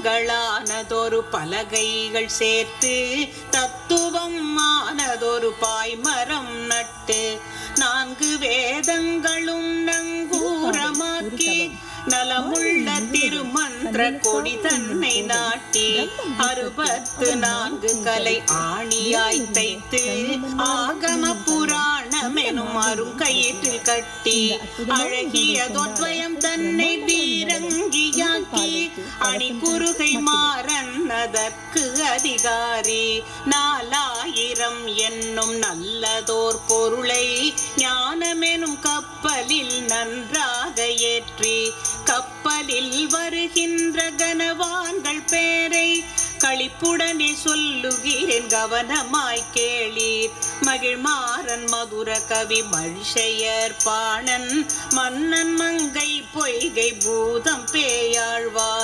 தர்மங்களானதொரு பலகைகள் சேர்த்து தத்துவம் ஆனதொரு பாய்மரம் நட்டு நான்கு வேதங்களும் நங்கூரமாக்கி நலமுள்ள திருமந்திர கொடி தன்னை நாட்டி அறுபத்து நான்கு கலை ஆணியாய் தைத்து ஆகம புராணம் எனும் அருங்கயிற்றில் கட்டி அழகிய தொத்வயம் தன்னை பீரங்கியாக்கி அணி குறுகை மாறன் அதற்கு அதிகாரி. நாலாயிரம் என்னும் நல்லதோர் பொருளை ஞானமெனும் கப்பலில் நன்றாக ஏற்றி கப்பலில் வருகின்ற கனவான்கள் பேரை களிப்புடனே சொல்லுகிறேன் கவனமாய் கேளீர். மகிழ்மாறன் மதுர கவி மழிஷையர் பாணன் மன்னன் மங்கை பொய்கை பூதம் பேயாழ்வார்.